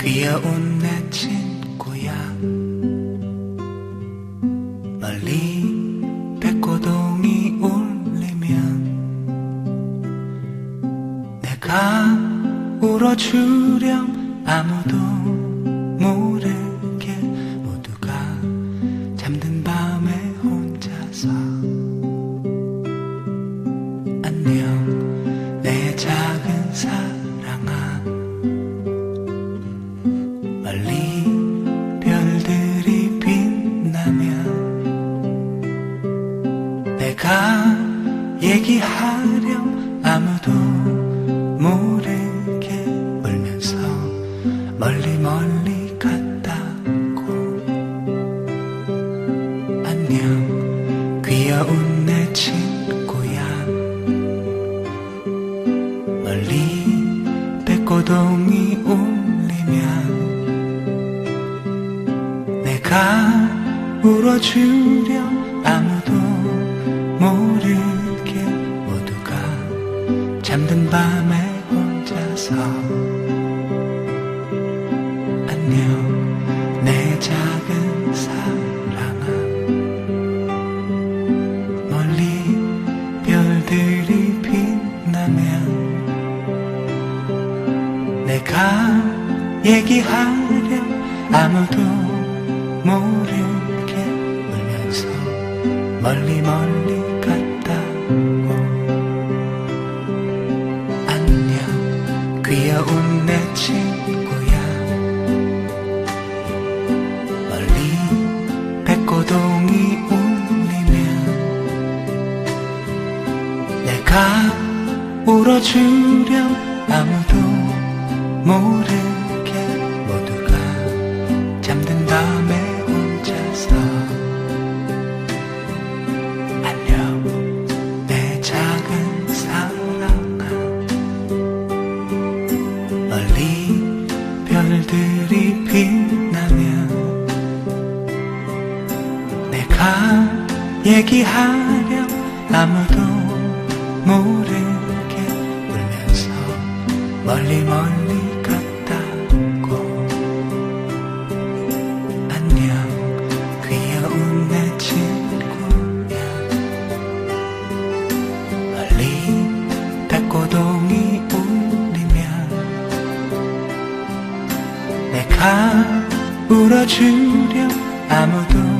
귀여운 내 친구야. 멀리 백고동이 울리면 내가 울어주렴 아무도 모르게 모두가 잠든 밤에 혼자서. 안녕 내 작은 사랑 얘기하렴. 아무도 모르게 울면서 멀리 멀리 갔다고. 안녕. 귀여운 내 친구야. 멀리 백고동이 울리면 내가 울어주렴. 아무도 모르게 잠든 밤에 혼자서 안녕 내 작은 사랑아. 멀리 별들이 빛나면 내가 얘기하렴 아무도 모르게 울면서 멀리 멀리 귀여운 내 친구야. 멀리 백고동이 울리면 내가 울어주렴 아무도 모르 얘기하렴 아무도 모르게 울면서 멀리 멀리 갔다고. 안녕 귀여운 내 친구야. 멀리 백고동이 울리면 내가 울어주렴 아무도